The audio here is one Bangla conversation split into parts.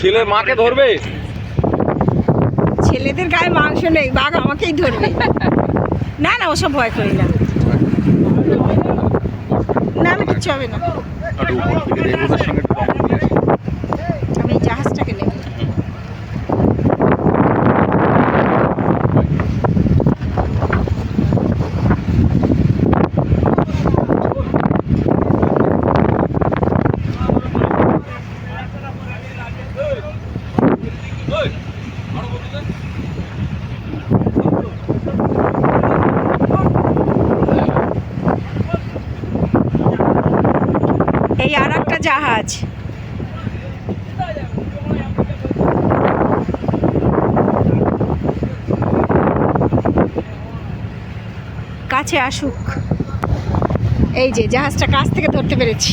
ছেলে মাকে ধরবে? ছেলেদের গায়ে মাংস নেই বাঘ আমাকেই ধরবে। না না ওসব ভয় করি না। না আমি কিচ্ছু হবে না একটু উপর থেকে দেখব ওদের সঙ্গে একটু কথা বলি। আমি এই জাহাজটাকে নেব এই আর একটা জাহাজ কাছে আসুক। এই যে জাহাজটা কাছ থেকে ধরতে পেরেছি।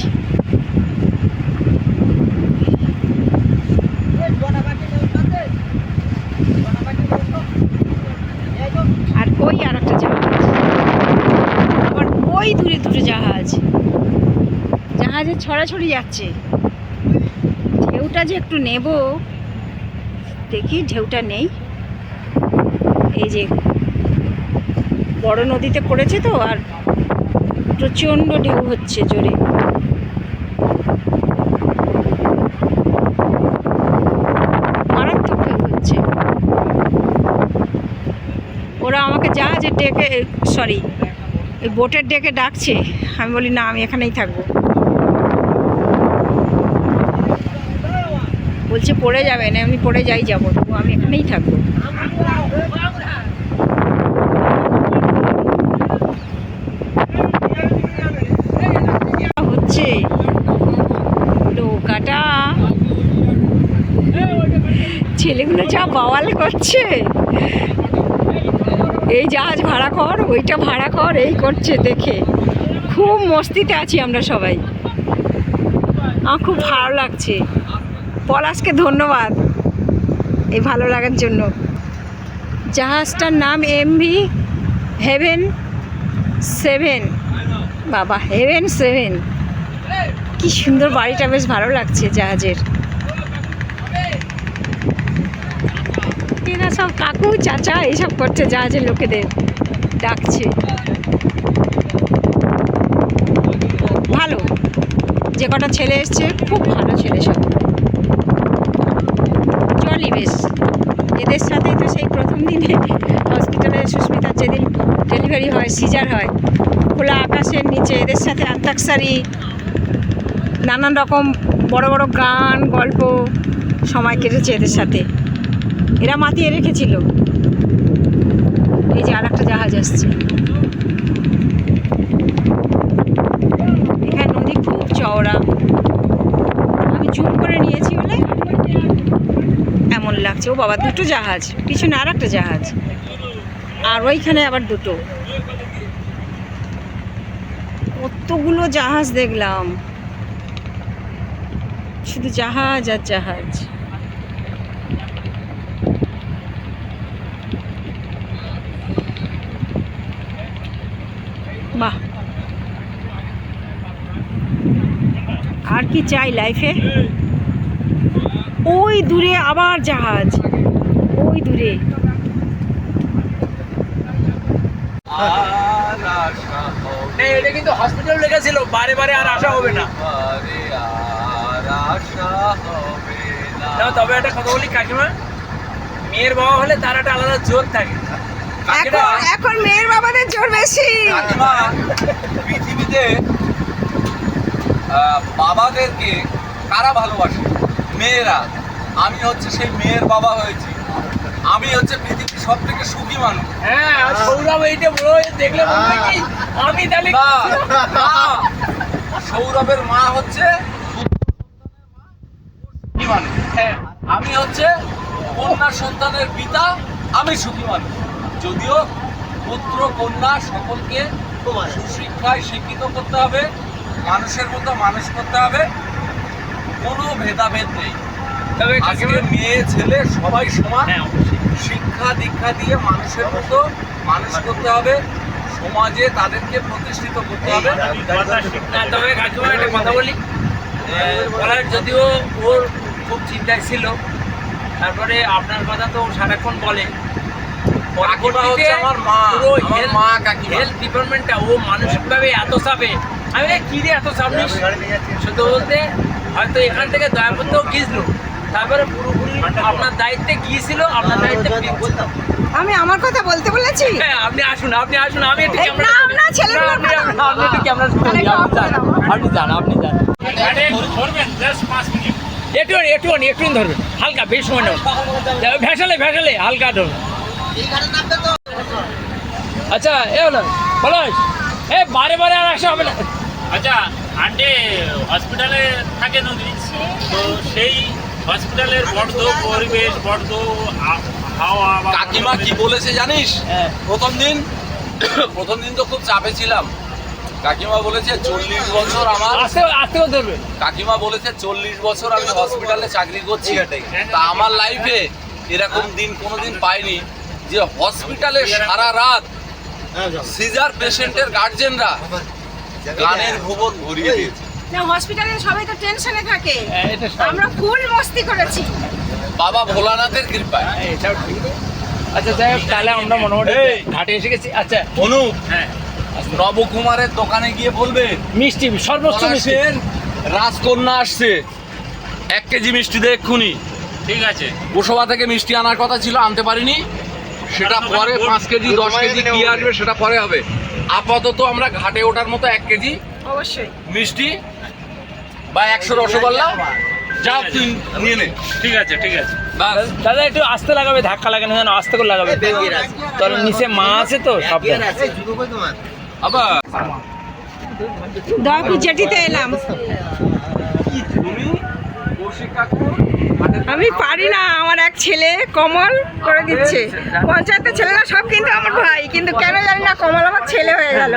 আর ওই আর একটা জাহাজ। আবার ওই দূরে দূরে জাহাজ। জাহাজে ছড়াছড়ি যাচ্ছে। ঢেউটা যে একটু নেব, দেখি ঢেউটা নেই। এই যে বড় নদীতে পড়েছে তো, আর প্রচণ্ড ঢেউ হচ্ছে জোরে। মারাত্মক ঢেউ হচ্ছে। ওরা আমাকে জাহাজে ডেকে সরি এই বোটের ডেকে ডাকছে, আমি বলি, না, আমি এখানেই থাকব। বলছে, পড়ে যাবেন এমনি পড়ে যাই যাব আমি এখানেই থাকব। হচ্ছে? নৌকাটা। ছেলেগুলো যা বাওয়াল করছে। এই জাহাজ ভাড়া কর, ওইটা ভাড়া কর, এই করছে দেখে। খুব মস্তিতে আছি আমরা সবাই। আমার খুব ভালো লাগছে। পলাশকে ধন্যবাদ এই ভালো লাগার জন্য। জাহাজটার নাম এমভি হেভেন সেভেন বাবা হেভেন সেভেন কি সুন্দর বাড়িটা বেশ ভালো লাগছে জাহাজের। এরা সব কাকু, চাচা এইসব করছে, জাহাজের লোকেদের ডাকছে। ভালো। যে কটা ছেলে এসছে, খুব ভালো ছেলে সব। চলি বেশ। এদের সাথেই তো সেই প্রথম দিনে হসপিটালে সুস্মিতার যেদিন ডেলিভারি হয় সিজার হয়, খোলা আকাশের নিচে, এদের সাথে আন্তাক্ষরি নানান রকম বড় বড় গান, গল্প, সময় কেটেছে এদের সাথে। এরা মাতিয়ে রেখেছিল। এই যে আর একটা জাহাজ আসছে। এখানে নদী খুব চওড়া। আমি জুম করে নিয়েছি বলে এমন লাগছে। ও বাবা, দুটো জাহাজ। পিছনে আর একটা জাহাজ। আর ওইখানে আবার দুটো। কতগুলো জাহাজ দেখলাম। শুধু জাহাজ আর জাহাজ। বাহ। আর কি চাই লাইফে ওই দূরে আবার জাহাজ। ওই দূরে। এটা কিন্তু হসপিটাল লেগেছিল। বারে বারে আর আসা হবে না। না, তবে একটা কথা বলি কাকিমা। মেয়ের বাবা হলে তার একটা আলাদা জোর থাকে। এখন এখন মেয়ের বাবাদের জোর বেশি। কাকিমা, পৃথিবীতে আহ, বাবাদেরকে কারা ভালোবাসে? মেয়েরা। আমি হচ্ছে সেই মেয়ের বাবা হয়েছি। আমি হচ্ছে পৃথিবীর সব থেকে সুখী মানুষ। হ্যাঁ সৌরভ এইটা বড় হয়ে দেখলে আমি তাহলে। সৌরভের মা হচ্ছে হ্যাঁ আমি হচ্ছে কন্যা সন্তানের পিতা আমি সুখী মানুষ। যদিও পুত্র কন্যা সকলকে সুশিক্ষায় শিক্ষিত করতে হবে মানুষের মতো মানুষ করতে হবে কোনো ভেদাভেদ নেই। তবে আজকে মেয়ে ছেলে সবাই সমান। হ্যাঁ শিক্ষা দীক্ষা দিয়ে মানুষের মতো মানুষ করতে হবে সমাজে তাদেরকে প্রতিষ্ঠিত করতে হবে। তবে কাকিমা একটা কথা বলি। যদিও ওর খুব চিন্তায় ছিল। তারপরে আপনার কথা তো সারাক্ষণ বলে। কাকিমা হচ্ছে আমার মা, আমার মা কাকিমা। হেলথ ডিপার্টমেন্টটা ও মানসিকভাবে এত চাপে। আমি কি রে এত চাপ নিস শুধু বলতে হয়তো এখান থেকে দয়াপত্তেও গিয়েছিল। তারপরে পুরোপুরি আপনার দায়িত্বে গিয়েছিল আপনার দায়িত্বে ফিরছে। আমি আমার কথা বলতে বলেছি? হ্যাঁ আপনি আসুন আপনি আসুন আমি একটু ক্যামেরা না, ছেলেগুলোর আপনি কথা আপনি একটু ক্যামেরা যান আপনি যান। একটু একটু একটু ধরবেন হালকা বেশ সময় নেব। ভেসালে ভেসালে হালকা ধরুন। আচ্ছা এ হলো বলো এ বারে বারে আর আসা হবে না। আচ্ছা আন্টি হসপিটালে থাকে নদী। তো সেই হসপিটালের বড্ড পরিবেশ বড্ড আ- হাওয়া কাকিমা কি বলেছে জানিস? হ্যাঁ। প্রথম দিন প্রথম দিন তো খুব চাপে ছিলাম। কাকিমা বলেছে চল্লিশ বছর আমার আস্তেও ধরবে কাকিমা বলেছে চল্লিশ বছর আমি হসপিটালে চাকরি করছি। তা আমার লাইফে এরকম দিন কোনোদিন পাইনি যে হসপিটালে সারা রাত সিজার পেশেন্টের গার্জেনরা গানের ভুবন ভরিয়ে দিয়েছে। না হসপিটালে সবাই তো টেনশনে থাকে। হ্যাঁ, এটা আমরা ফুল মস্তি করেছি। বাবা ভোলানাথের কৃপায়। এটাও ঠিক। আচ্ছা যাই হোক তাহলে আমরা মোটামুটি এই। ঘাটে এসে গেছি। আচ্ছা অনুপ। হ্যাঁ। নবকুমারের দোকানে গিয়ে বলবে মিষ্টি সর্বোচ্চ মিষ্টি। রাজকন্যা আসছে। এক কেজি মিষ্টি দে এক্ষুনি। ঠিক আছে। গোসবা থেকে মিষ্টি আনার কথা ছিল আনতে পারিনি। সেটা পরে পাঁচ কেজি দশ কেজি কি আসবে সেটা পরে হবে। আপাতত আমরা ঘাটে ওঠার মতো এক কেজি অবশ্যই। মিষ্টি বা একশো রসগোল্লা। যা তুই নিয়ে নে। ঠিক আছে ঠিক আছে। বাস। দাদা একটু আস্তে লাগাবে ধাক্কা লাগানো যেন আস্তে করে লাগাবে। তাহলে নিচে মা আছে তো সব আবার এলাম তুমি কৌশিক কাকু আমি পারি না আমার এক ছেলে কমল করে দিচ্ছে। পঞ্চায়েতের ছেলেরা সব কিন্তু আমার ভাই কিন্তু কেন জানি না কমল আমার ছেলে হয়ে গেল।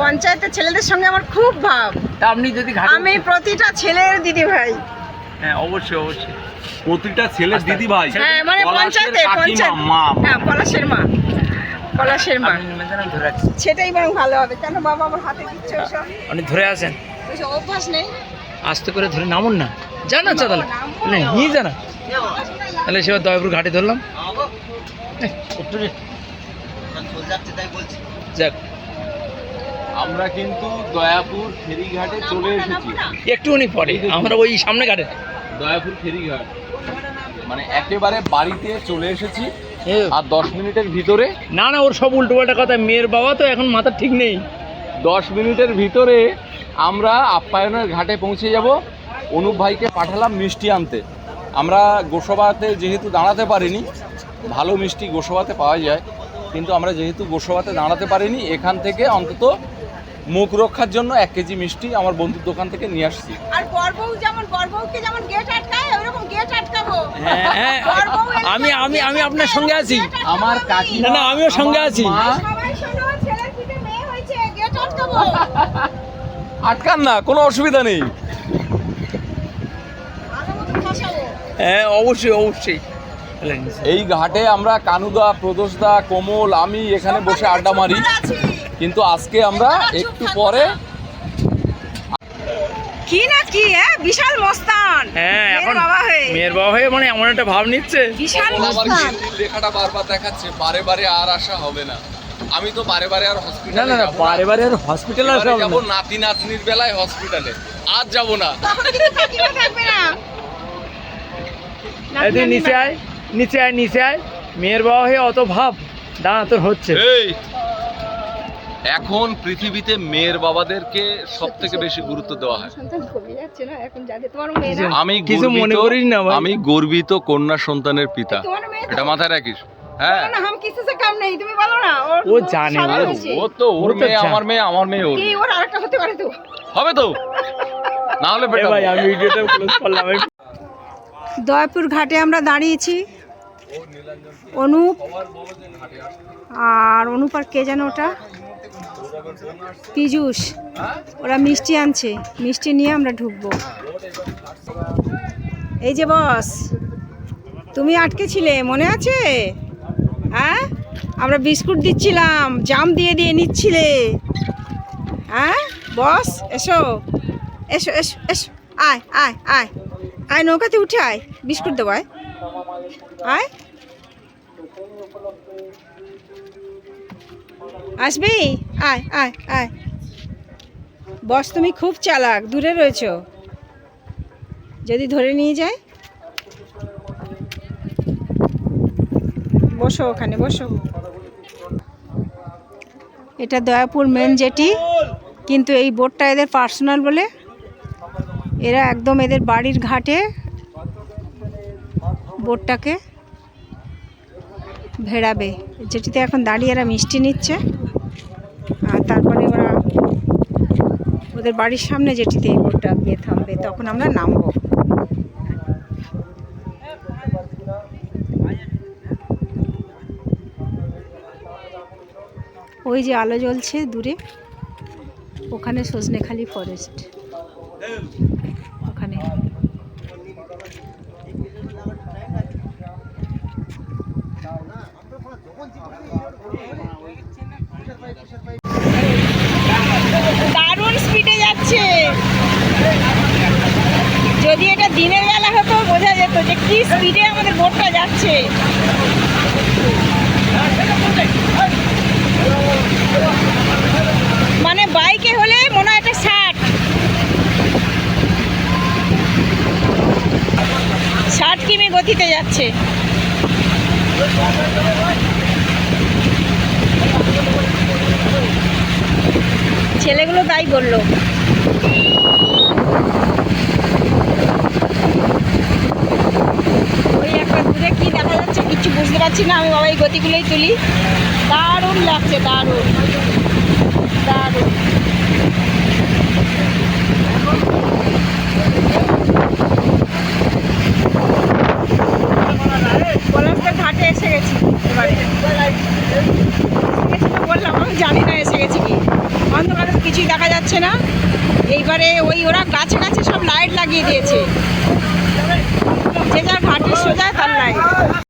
পঞ্চায়েতের ছেলেদের সঙ্গে আমার খুব ভাব। আপনি যদি আমি প্রতিটা ছেলের দিদি ভাই। হ্যাঁ অবশ্যই অবশ্যই। প্রতিটা ছেলের দিদি ভাই? হ্যাঁ মানে পঞ্চায়েতে পঞ্চায়েত মা। হ্যাঁ পলাশের মা। পলাশের মা। সেটাই বরং ভালো হবে। কেন বাবা আমার হাতে দিচ্ছে সব আপনি ধরে আসেন অভ্যাস নেই? আস্তে করে ধরে নামুন না। জানো আচ্ছা তাহলে না নিয়ে জানা তাহলে সেবার দয়াপুর ঘাটে ধরলাম। রে। যাক। আমরা কিন্তু দয়াপুর ফেরিঘাটে চলে এসেছি। একটুখানি পরে আমরা ওই সামনে ঘাটে। দয়াপুর ফেরিঘাট। মানে একেবারে বাড়িতে চলে এসেছি। আর দশ মিনিটের ভিতরে? না না ওর সব উল্টোপাল্টা কথা। মেয়ের বাবা তো এখন মাথা ঠিক নেই। দশ মিনিটের ভিতরে আমরা আপ্যায়নের ঘাটে পৌঁছে যাব। অনুপ ভাইকে পাঠালাম মিষ্টি আনতে। আমরা গোসবাতে যেহেতু দাঁড়াতে পারিনি ভালো মিষ্টি গোসবাতে পাওয়া যায়। কিন্তু আমরা যেহেতু গোসবাতে দাঁড়াতে পারিনি এখান থেকে অন্তত মুখ রক্ষার জন্য এক কেজি মিষ্টি আমার বন্ধুর দোকান থেকে নিয়ে আসছি। আর বরবউ যেমন বরবউকে যেমন গেট আটকায় ওরকম গেট আটকাবো। হ্যাঁ, হ্যাঁ, আমি আমি আমি আপনার সঙ্গে আছি। আমার কাকি না, না, আমিও সঙ্গে আছি। সবাই শোনো ছেলের পিঠে মেয়ে হয়েছে গেট আটকাবো। আটকান না কোনো অসুবিধা নেই। হ্যাঁ অবশ্যই অবশ্যই। এই ঘাটে আমরা কানুদা প্রদোষদা কোমল আমি এখানে বসে আড্ডা মারি। আছি। কিন্তু আজকে আমরা একটু পরে কি না কি হ্যাঁ? বিশাল মস্তান। হ্যাঁ মেয়ের এখন বাবা হয়ে। মেয়ের বাবা হয়ে মানে এমন একটা ভাব নিচ্ছে। বিশাল মস্তান। লেখাটা বারবার দেখাচ্ছে বারে বারে আর আসা হবে না। আমি তো বারে বারে আর না হসপিটালে না না। বারে বারে আর হসপিটালে আসা হবে না। নাতি নাতনির বেলায় হসপিটালে আজ যাব না। তখন থাকবে না। এই নিচে আয় নিচে আয় নিচে আয়। মেয়ের বাবা হয়ে অত ভাব দাঁড়া তোর হচ্ছে। এই এখন পৃথিবীতে মেয়ের বাবাদেরকে সব থেকে বেশি গুরুত্ব দেওয়া হয়। সন্তান কমে যাচ্ছে না এখন যাদের তোমার মেয়েরা আমি কিছু মনে করি না আমি গর্বিত কন্যা সন্তানের পিতা। এটা মাথায় রাখিস। হ্যাঁ। ও জানে। ও তো ওর মেয়ে আমার মেয়ে আমার মেয়ে ওর কি মেয়ে। ওর আরেকটা হতে পারে তো? হবে তো? না হলে ভাই আমি ভিডিওটা ক্লোজ করলাম। দয়াপুর ঘাটে আমরা দাঁড়িয়েছি। অনুপ আর অনুপ আর কে যেন ওটা? পীযুষ ওরা মিষ্টি আনছে। মিষ্টি নিয়ে আমরা ঢুকবো। এই যে বস, তুমি আটকে ছিলে, মনে আছে? হ্যাঁ? আমরা বিস্কুট দিচ্ছিলাম, জাম দিয়ে দিয়ে নিচ্ছিলে। হ্যাঁ? বস, এসো। এসো এসো এসো। আয় আয় আয়। আয়, নৌকাতে উঠে আয়। বিস্কুট দেবো, আয়। আয়। আসবি? আয় আয় আয়। বস, তুমি খুব চালাক, দূরে রয়েছো। যদি ধরে নিয়ে যায়। বসো ওখানে, বসো। এটা দয়াপুর মেন জেটি, কিন্তু এই বোটটা এদের পার্সোনাল বলে। এরা একদম এদের বাড়ির ঘাটে বোটটাকে। ভেড়াবে। যেটিতে এখন দাঁড়িয়ে এরা মিষ্টি নিচ্ছে। আর তারপরে ওরা ওদের বাড়ির সামনে যেটিতে বোটটা গিয়ে থামবে, তখন আমরা নামবো। ওই যে আলো জ্বলছে দূরে, ওখানে সজনেখালি ফরেস্ট ওখানে দারুণ স্পিডে যাচ্ছে যদি এটা দিনের বেলা হতো বোঝা যেত যে কি স্পিডে আমাদের বোটটা যাচ্ছে। মানে বাইকে হলে মনে হয় একটা ষাট। ষাট কিমি গতিতে যাচ্ছে। ছেলেগুলো তাই বলল। ওই একটা দূরে দেখা যাচ্ছে বুঝতে পারছি না, আমি গতিগুলোই তুলি। দারুণ লাগছে, দারুণ। ঘাটে এসে গেছি। এবারে বললাম, আমি জানি না এসে গেছি কি। অন্ধকারে কিছুই দেখা যাচ্ছে না। এইবারে ওই ওরা গাছে গাছে লাগিয়ে দিয়েছে। যে যার ঘাটের সোজা তার লাইট